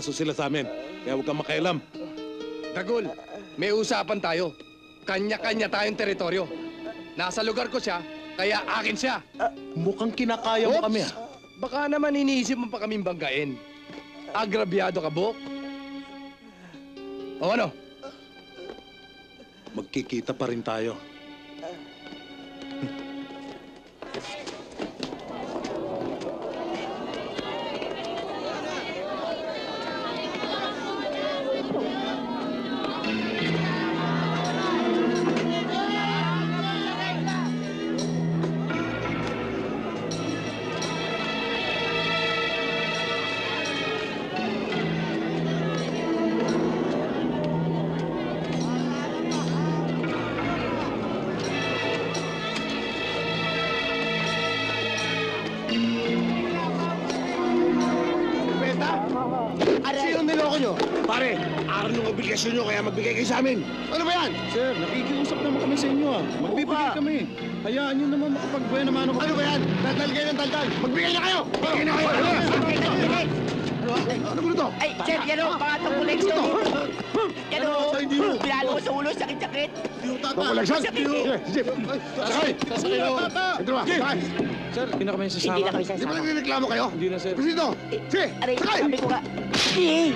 kaso sila sa amin. Kaya huwag kang makialam. Dagul, may usapan tayo. Kanya-kanya tayong teritoryo. Nasa lugar ko siya, kaya akin siya. Mukhang kinakaya mo Oops! kami ah. Baka naman iniisip mo pa kaming banggain. Agrabyado ka, Bok? O ano? Magkikita pa rin tayo. Araw ng obligasyon nyo kaya magbigay kayo sa amin. Ano ba yan? Sir, nakikiusap naman kami sa inyo ah. Magbibigay pa. kami. Hayaan nyo naman makapagbuhay naman ako. Ano ba yan? Daldal kayo ng daldal. Magbigay na kayo! Magbigay na kayo! Ano? Ano ba ito? Ay, sir, yan o, pangatong koleksyon. Yan o, pinalo ko sa ulo, sakit-sakit. Ito, koleksyon! Sige, sige. Sakay! Ito ba? Sakay! Sir, hindi na kami Hindi sasama. na kami Di ba sasama. nagreklamo kayo? Hindi na, sir. Presidente! Sige! Aray, Sakay! sabi ko nga. Eh,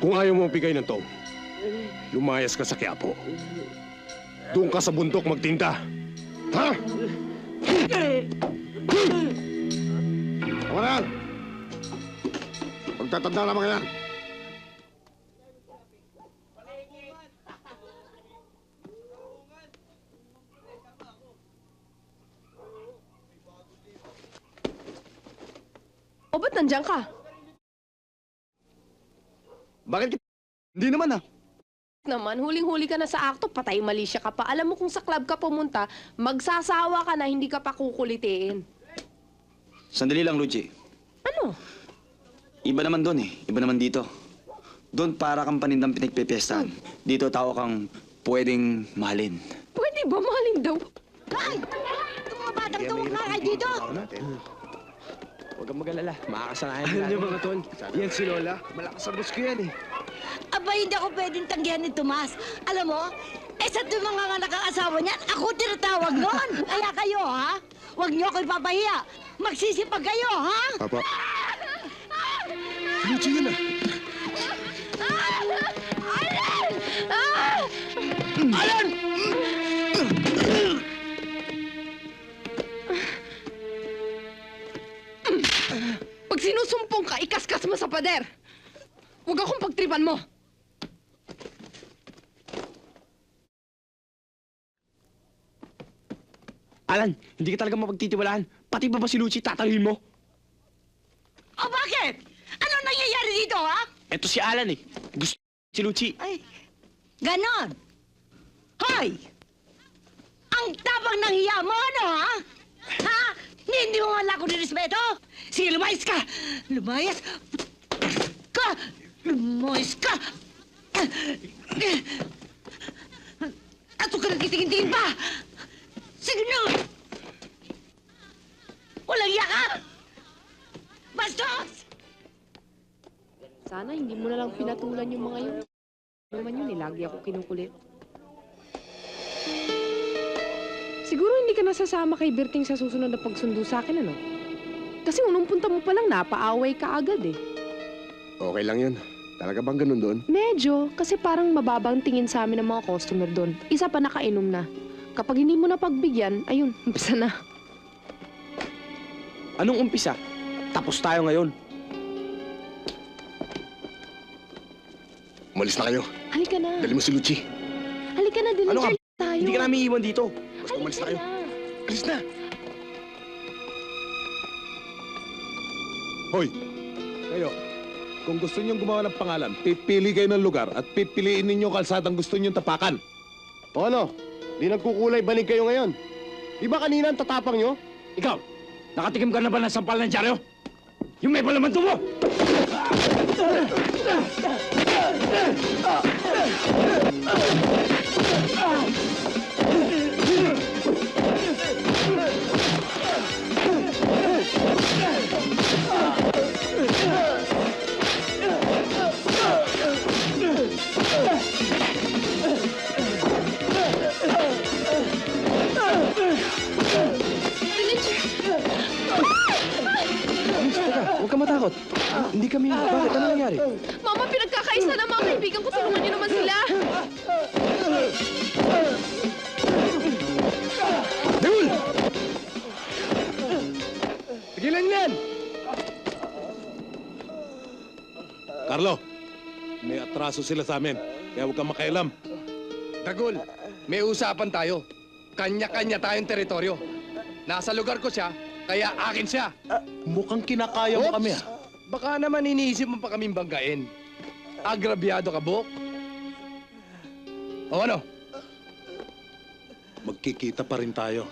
Kung ayaw mo bigay ng tom, lumayas ka sa Quiapo. Doon ka sa bundok magtinda. Ha? Tama na. Pagtatanda na mga yan. Nandiyan ka? Bakit? Hindi naman ah. Naman, huling-huli ka na sa akto, patay mali siya ka pa. Alam mo kung sa club ka pumunta, magsasawa ka na, hindi ka pa kukulitiin. Sandali lang, Luigi. Ano? Iba naman doon eh. Iba naman dito. Doon para kang panindang pinagpepiestahan. Dito tao kang pwedeng mahalin. Pwede ba mahalin daw? Itong mga batang to, huwag dito. Huwag kang mag-alala. Makakasanayan nila. Ano mga ton? Yan si Lola. Malakas ang boss ko yan eh. Aba, hindi ako pwedeng tanggihan ni Tomas. Alam mo, eh sa tuwing mga anak ang asawa niyan, ako tinatawag noon. Kaya kayo, ha? Huwag niyo ako ipapahiya. Magsisipag kayo, ha? Papa. Luigi yun ah. Pag mo sa pader. Huwag akong pagtripan mo. Alan, hindi ka talaga mapagtitiwalaan. Pati ba ba si Lucy tataluhin mo? O bakit? Ano nangyayari dito, ha? Eto si Alan eh. Gusto si Lucy. Ay, ganon. Hoy! Ang tapang ng hiya mo, ano, ha? Ha? Hindi mo wala ko nirespeto? Sige, lumayas ka! Lumayas ka! Lumayas ka! At huwag ka nagkitingin-tingin pa! Sige na! Walang hiya ka! Bastos! Sana hindi mo na lang pinatulan yung mga yun. Ano naman yun, eh, ako kinukulit. Siguro hindi ka nasasama kay Berting sa susunod na pagsundo sa akin, ano? Kasi unang punta mo pa lang, napaaway ka agad eh. Okay lang yun. Talaga bang ganun doon? Medyo, kasi parang mababang tingin sa amin ng mga customer doon. Isa pa nakainom na. Kapag hindi mo na pagbigyan, ayun, umpisa na. Anong umpisa? Tapos tayo ngayon. Umalis na kayo. Halika na. Dali mo si Lucy. Halika na, Ano ka? deliver tayo. Hindi ka namin iwan dito. Umalis na kayo. na. Alis na. Hoy! Kayo, kung gusto niyong gumawa ng pangalan, pipili kayo ng lugar at pipiliin ninyo kalsadang gusto niyong tapakan. O ano? Di nagkukulay banig kayo ngayon. Di ba kanina ang tatapang nyo? Ikaw, nakatikim ka na ba ng sampal ng dyaryo? Yung may palaman mo! Huwag Hindi kami... Bakit? Ano nangyari? Mama, pinagkakaisa na mga kaibigan ko. Tulungan niyo naman sila. Dagul! Tigilan niyo yan! Carlo, may atraso sila sa amin. Kaya huwag kang makialam. Dagul, may usapan tayo. Kanya-kanya tayong teritoryo. Nasa lugar ko siya, kaya akin siya. Mukhang kinakaya mo Oops! kami ah. Baka naman iniisip mo pa kaming banggain. Agrabyado ka, Bok? O ano? Magkikita pa rin tayo.